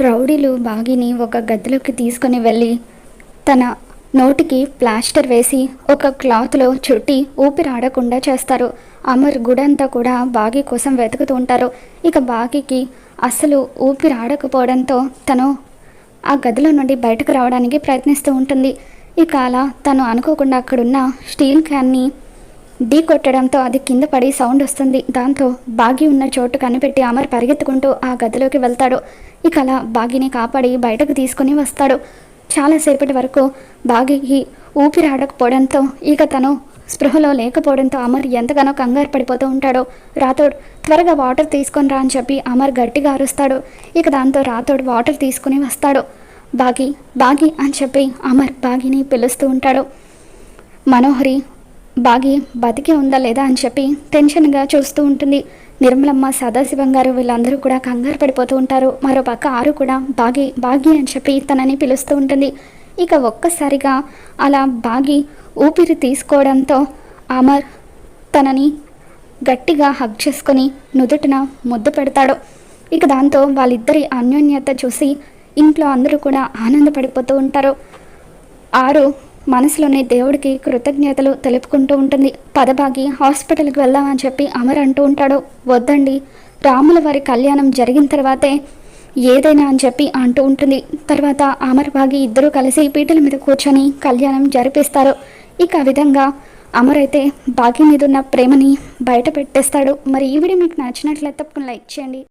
రౌడీలు బాగిని ఒక గదిలోకి తీసుకొని వెళ్ళి తన నోటికి ప్లాస్టర్ వేసి ఒక క్లాత్లో చుట్టి ఊపిరాడకుండా చేస్తారు. అమర్ గుడంతా కూడా బాగి కోసం వెతుకుతూ ఉంటారు. ఇక బాగికి అసలు ఊపిరాడకపోవడంతో తను ఆ గదిలో నుండి బయటకు రావడానికి ప్రయత్నిస్తూ ఉంటుంది. ఇక అలా తను అనుకోకుండా అక్కడున్న స్టీల్ క్యాన్ని ఢీ కొట్టడంతో అది కింద పడి సౌండ్ వస్తుంది. దాంతో బాగి ఉన్న చోటు కనిపెట్టి అమర్ పరిగెత్తుకుంటూ ఆ గదిలోకి వెళ్తాడు. ఇక అలా బాగిని కాపాడి బయటకు తీసుకుని వస్తాడు. చాలాసేపటి వరకు బాగికి ఊపిరి ఆడకపోవడంతో ఇక తను స్పృహలో లేకపోవడంతో అమర్ ఎంతగానో కంగారు పడిపోతూ ఉంటాడో. రాథోడ్ త్వరగా వాటర్ తీసుకొని రా అని చెప్పి అమర్ గట్టిగా అరుస్తాడు. ఇక దాంతో రాథోడ్ వాటర్ తీసుకుని వస్తాడు. బాగి బాగి అని చెప్పి అమర్ బాగిని పిలుస్తూ ఉంటాడు. మనోహరి బాగి బతికి ఉందా లేదా అని చెప్పి టెన్షన్గా చూస్తూ ఉంటుంది. నిర్మలమ్మ సదాశివం గారు వీళ్ళందరూ కూడా కంగారు పడిపోతూ ఉంటారు. మరో పక్క ఆరు కూడా బాగి బాగి అని చెప్పి తనని పిలుస్తూ ఉంటుంది. ఇక ఒక్కసారిగా అలా బాగి ఊపిరి తీసుకోవడంతో అమర్ తనని గట్టిగా హగ్ చేసుకొని నుదుటిన ముద్దు పెడతాడు. ఇక దాంతో వాళ్ళిద్దరి అన్యోన్యత చూసి ఇంట్లో అందరూ కూడా ఆనందపడిపోతూ ఉంటారు. ఆరు మనసులోని దేవుడికి కృతజ్ఞతలు తెలుపుకుంటూ ఉంటుంది. పదబాగి హాస్పిటల్కి వెళ్దామని చెప్పి అమర్ అంటూ ఉంటాడు. వద్దండి రాముల వారి కళ్యాణం జరిగిన తర్వాతే ఏదైనా అని చెప్పి అంటూ ఉంటుంది. తర్వాత అమర్ భాగి ఇద్దరూ కలిసి పీటల మీద కూర్చొని కళ్యాణం జరిపిస్తారు. ఇక ఆ విధంగా అమర్ అయితే బాగి మీద ఉన్న ప్రేమని బయట పెట్టేస్తాడు. మరి ఈ వీడియో మీకు నచ్చినట్లయితే తప్పకుండా లైక్ చేయండి.